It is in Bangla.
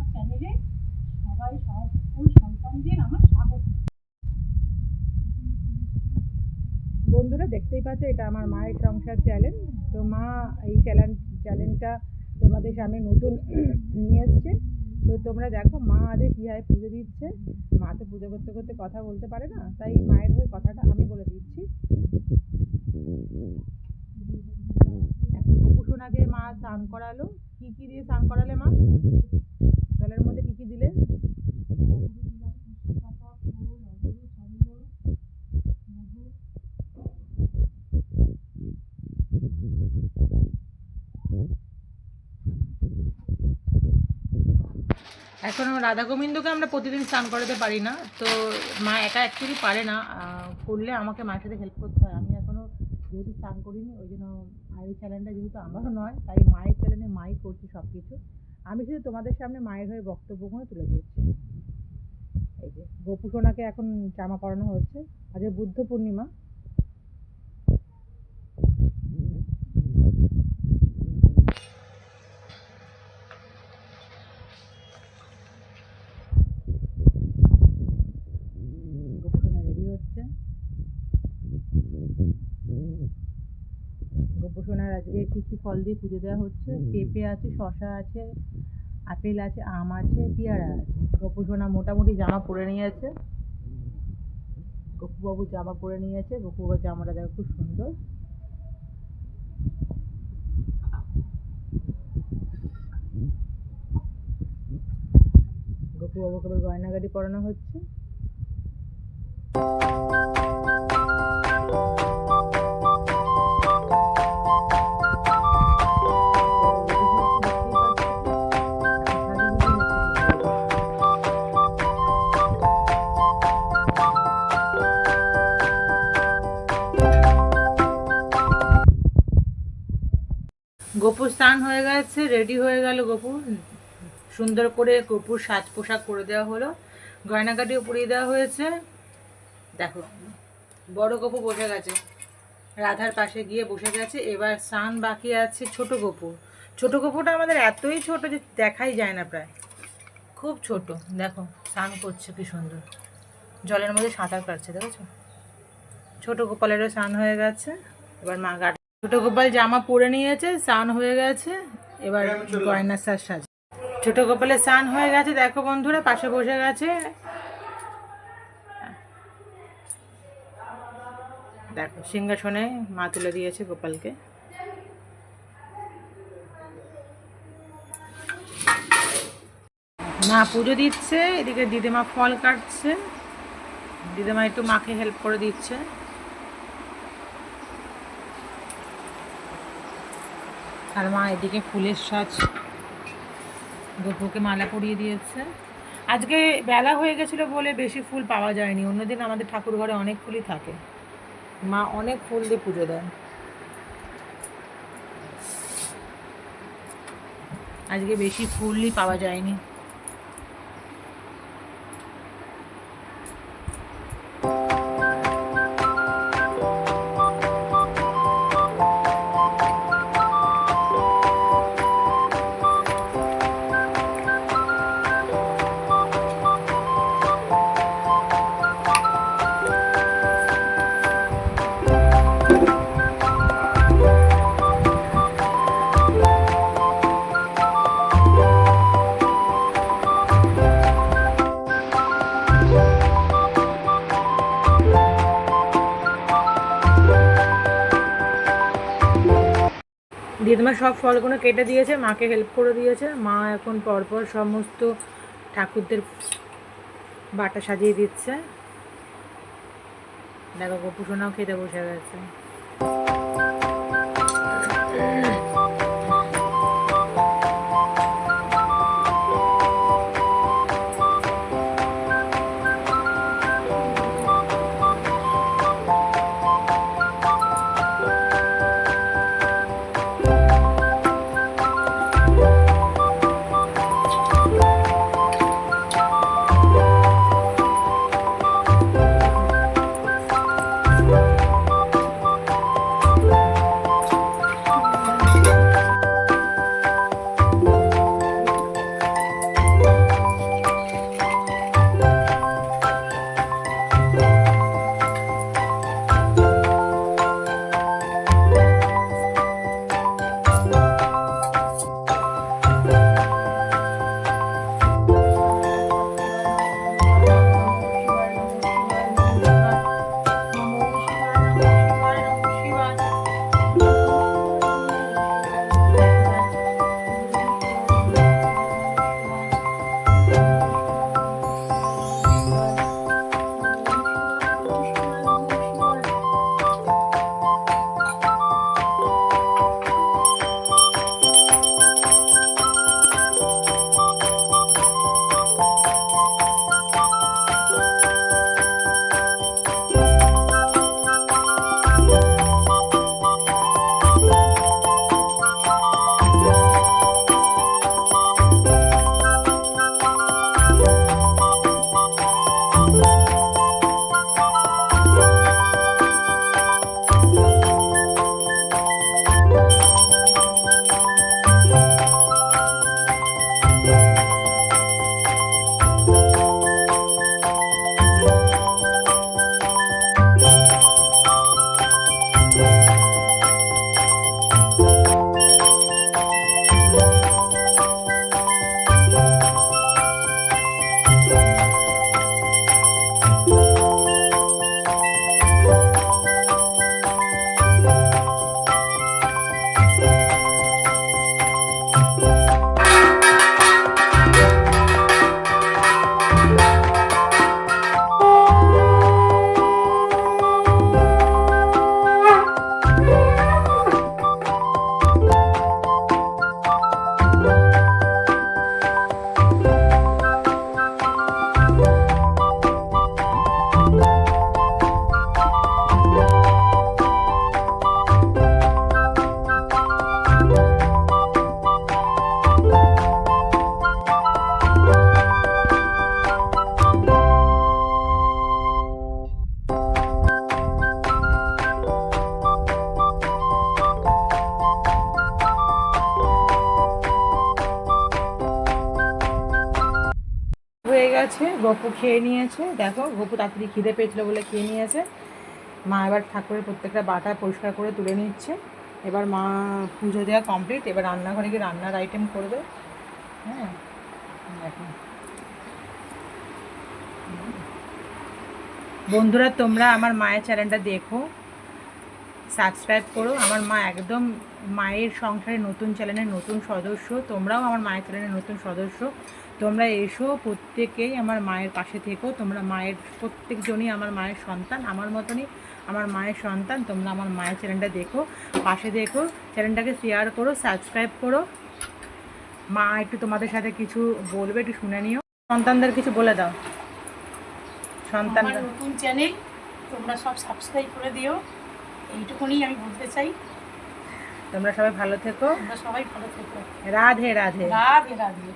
আমার চ্যানেলে সবাই সকল সন্তানদের আমার স্বাগত। বন্ধুরা, দেখতেই পাচ্ছ, এটা আমার মায়ের সংসার চ্যানেল তো মা এই চ্যানেল চ্যানেলটা তোমাদের সামনে নতুন নিয়ে এসছে। তো তোমরা দেখো, মা আজকে কীভাবে পুজো দিচ্ছে। মা তো পুজো করতে করতে কথা বলতে পারে না, তাই মায়ের হয়ে কথাটা আমি বলে দিচ্ছি। এখন গোপুসোনাকে মা স্নান করালো। কী কী দিয়ে স্নান করালে মা জলের মধ্যে কি কি দিলে এখনও রাধা গোবিন্দকে আমরা প্রতিদিন স্নান করাতে পারি না, তো মা একা অ্যাকচুয়ালি পারে না করলে আমাকে মায়ের সাথে হেল্প করতে হয়। আমি এখনও যেহেতু স্নান করিনি, ওই জন্য এই চ্যানেলটা যেহেতু আমারও নয়, তাই মায়ের চ্যানেলে মাই করছি সব কিছু আমি শুধু তোমাদের সামনে মায়ের হয়ে বক্তব্যগুলো তুলে ধরছি। এই যে, গোপুসোনাকে এখন জামা পরানো হচ্ছে। আজ বুদ্ধ পূর্ণিমা গোপুসোনা রেডি হচ্ছে গোপুসোনার আজকে কী কী ফল দিয়ে পুজো দেওয়া হচ্ছে? পেঁপে আছে শশা আছে আপেল আছে আম আছে পেয়ারা আছে। গোপুসোনা মোটামুটি জামা পরে নিয়েছে। গপুবাবু জামা পরে নিয়েছে। গপুবাবুর জামাটা দেখো খুব সুন্দর। গপুবাবুকে গয়নাগাটি পরানো হচ্ছে। গপুর স্নান হয়ে গেছে রেডি হয়ে গেল গপুর সুন্দর করে গপুর সাজ পোশাক করে দেওয়া হলো। গয়নাগাটিও পরিয়ে দেওয়া হয়েছে। দেখো, বড় গপু বসে গেছে। রাধার পাশে গিয়ে বসে গেছে। এবার স্নান বাকি আছে ছোট গপু। ছোট গপুটা আমাদের এতই ছোট যে দেখাই যায় না প্রায়। খুব ছোট। দেখো, স্নান করছে কি সুন্দর। জলের মধ্যে সাঁতার কাটছে, দেখেছ? ছোট গোপালেরও স্নান হয়ে গেছে। এবার মা ছোট গোপাল জামা পরে নিয়েছে স্নান হয়ে গেছে এবার গয়না সাজ সাজ। ছোট গোপালের স্নান হয়ে গেছে দেখো বন্ধুরা পাশে বসে গেছে। দেখো সিংহাসনে মা তুলে দিয়েছে গোপালকে। মা পুজো দিচ্ছে এদিকে দিদিমা ফল কাটছে। দিদিমা একটু মাকে হেল্প করে দিচ্ছে। আর মা এদিকে ফুলের সাজ গপুকে মালা পরিয়ে দিয়েছে। আজকে বেলা হয়ে গেছিল বলে বেশি ফুল পাওয়া যায়নি। অন্যদিন আমাদের ঠাকুর ঘরে অনেক ফুলই থাকে। মা অনেক ফুল দিয়ে পুজো দেয় আজকে বেশি ফুলই পাওয়া যায়নি। দিদিমা সব ফলগুলো কেটে দিয়েছে, মাকে হেল্প করে দিয়েছে। মা এখন পরপর সমস্ত ঠাকুরদের বাটা সাজিয়ে দিচ্ছে। দেখো গোপুসোনাও খেতে বসে গেছে। গেছে, গপু খেয়ে নিয়েছে। দেখো, গপু তাড়াতাড়ি খিদে পেয়েছিল বলে খেয়ে নিয়েছে। মা এবার ঠাকুরের প্রত্যেকটা বাটা পরিষ্কার করে তুলে নিচ্ছে। এবার মা পুজো দেওয়া কমপ্লিট এবার রান্নাঘরে গিয়ে রান্নার আইটেম করবে হ্যাঁ বন্ধুরা, তোমরা আমার মায়ের চ্যানেলটা দেখো। সাবস্ক্রাইব করো। আমার মা একদম মায়ের সংসারে নতুন চ্যানেলের নতুন সদস্য। তোমরাও আমার মায়ের চ্যানেলের নতুন সদস্য। তোমরা এসো প্রত্যেকেই আমার মায়ের পাশে থেকো। তোমরা মায়ের প্রত্যেকজনই আমার মায়ের সন্তান। আমার মতনই আমার মায়ের সন্তান। তোমরা আমার মায়ের চ্যানেলটা দেখো পাশে দেখো চ্যানেলটাকে শেয়ার করো সাবস্ক্রাইব করো। মা একটু তোমাদের সাথে কিছু বলবে একটু শুনে নিও। সন্তানদের কিছু বলে দাও। সন্তানদের। নতুন চ্যানেল তোমরা সব সাবস্ক্রাইব করে দিও। এইটুকুনি আমি বলতে চাই। তোমরা সবাই ভালো থেকো। তোমরা সবাই ভালো থেকো। রাধে রাধে। রাধে রাধে।